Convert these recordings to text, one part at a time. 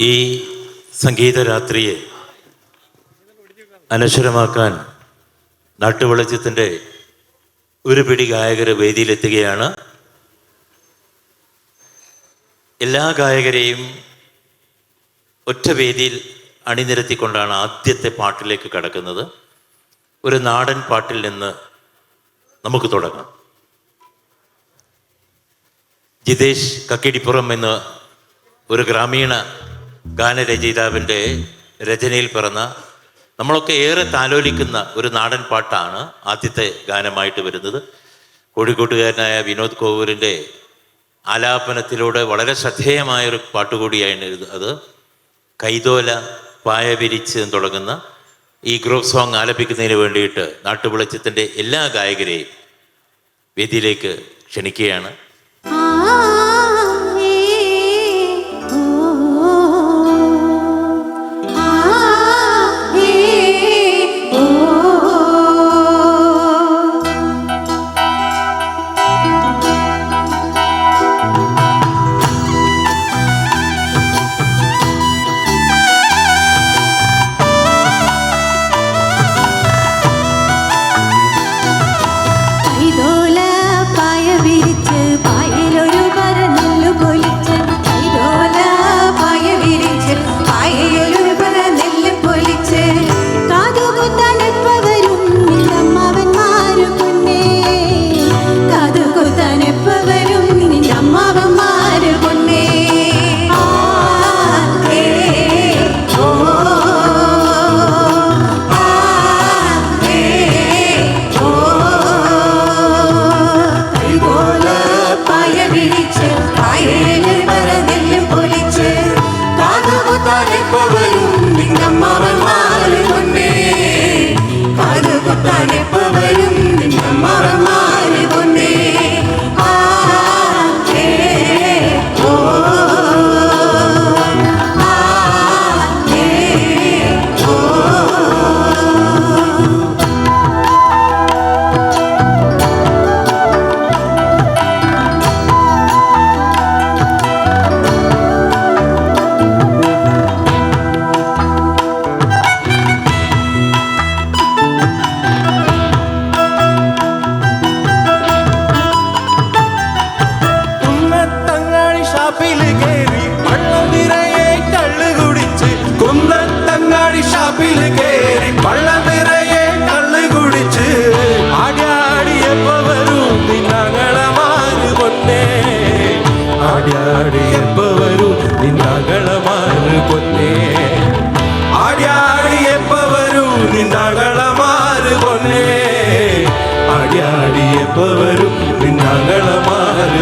ഈ സംഗീതരാത്രിയെ അനശ്വരമാക്കാൻ നാട്ടുവെളിച്ചത്തിന്റെ ഒരു പിടി ഗായകർ വേദിയിലെത്തുകയാണ്. എല്ലാ ഗായകരെയും ഒറ്റ വേദിയിൽ അണിനിരത്തിക്കൊണ്ടാണ് ആദ്യത്തെ പാട്ടിലേക്ക് കടക്കുന്നത്. ഒരു നാടൻ പാട്ടിൽ നിന്ന് നമുക്ക് തുടങ്ങാം. ജിതേഷ് കക്കിടിപ്പുറം എന്ന ഒരു ഗ്രാമീണ ഗാനരചയിതാവിന്റെ രചനയിൽ പിറന്ന നമ്മളൊക്കെ ഏറെ താലോലിക്കുന്ന ഒരു നാടൻ പാട്ടാണ് ആദ്യത്തെ ഗാനമായിട്ട് വരുന്നത്. കോഴിക്കോട്ടുകാരനായ വിനോദ് കോവൂരിന്റെ ആലാപനത്തിലൂടെ വളരെ ശ്രദ്ധേയമായൊരു പാട്ടുകൂടിയാണ് അത്. കൈതോല പായ വിരിച്ച് തുടങ്ങുന്ന ഈ ഗ്രൂപ്പ് സോങ് ആലപിക്കുന്നതിന് വേണ്ടിയിട്ട് നാട്ടുവിളച്ചത്തിന്റെ എല്ലാ ഗായകരെയും വേദിയിലേക്ക് ക്ഷണിക്കുകയാണ്.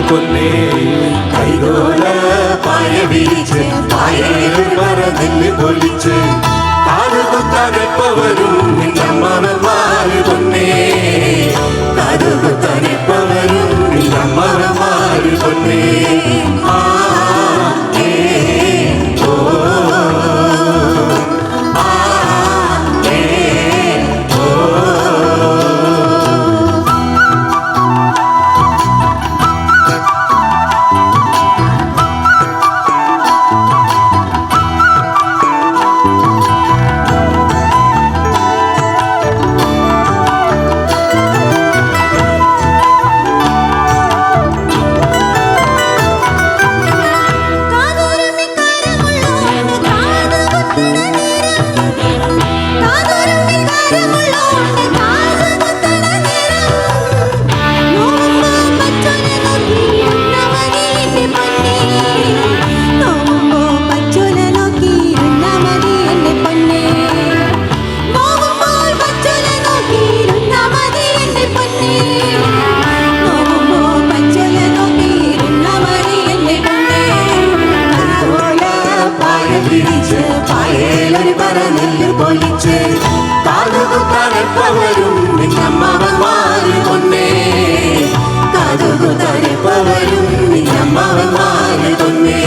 പൊന്നേ കൈകോല പായ വിരിച്ച് പായയിൽ പറന്നില് പൊലിച്ച് കാതുകുത്താനെപ്പോ വരും നിന്നമ്മമാര് പൊന്നേ കാതുകുത്താനെപ്പോ വരും നിന്നമ്മമാര് പൊന്നേ പായ വിരിച്ച് പായേലൊരു പരനെല്ല് പൊലിച്ച് കാതുകുത്താനെപ്പവരും നിന്നമ്മമാര് കൊന്നേ. കാതുകുത്താനെപ്പവരും നിന്നമ്മമാര് കൊന്നേ.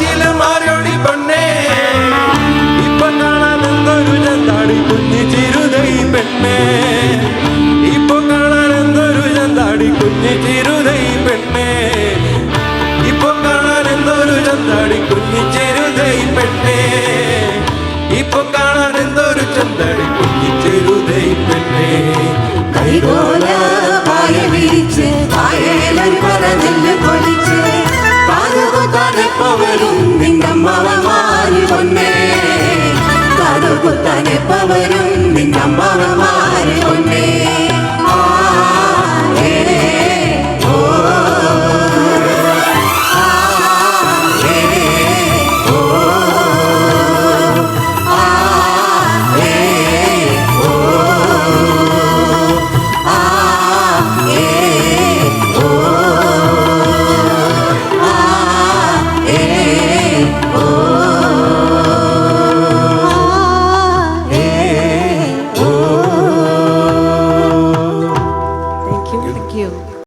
കടച്ചിൽ മാറിയോടി പൊന്നേ ഇപ്പൊ കാണാൻ എന്തൊരു ചന്താടി കുഞ്ഞി ചിരുതൈ പെണ്ണേ. ഇപ്പൊ കാണാൻ കുഞ്ഞി ചിരുതൈ പെണ്ണേ. పొగుతానెవ్వరు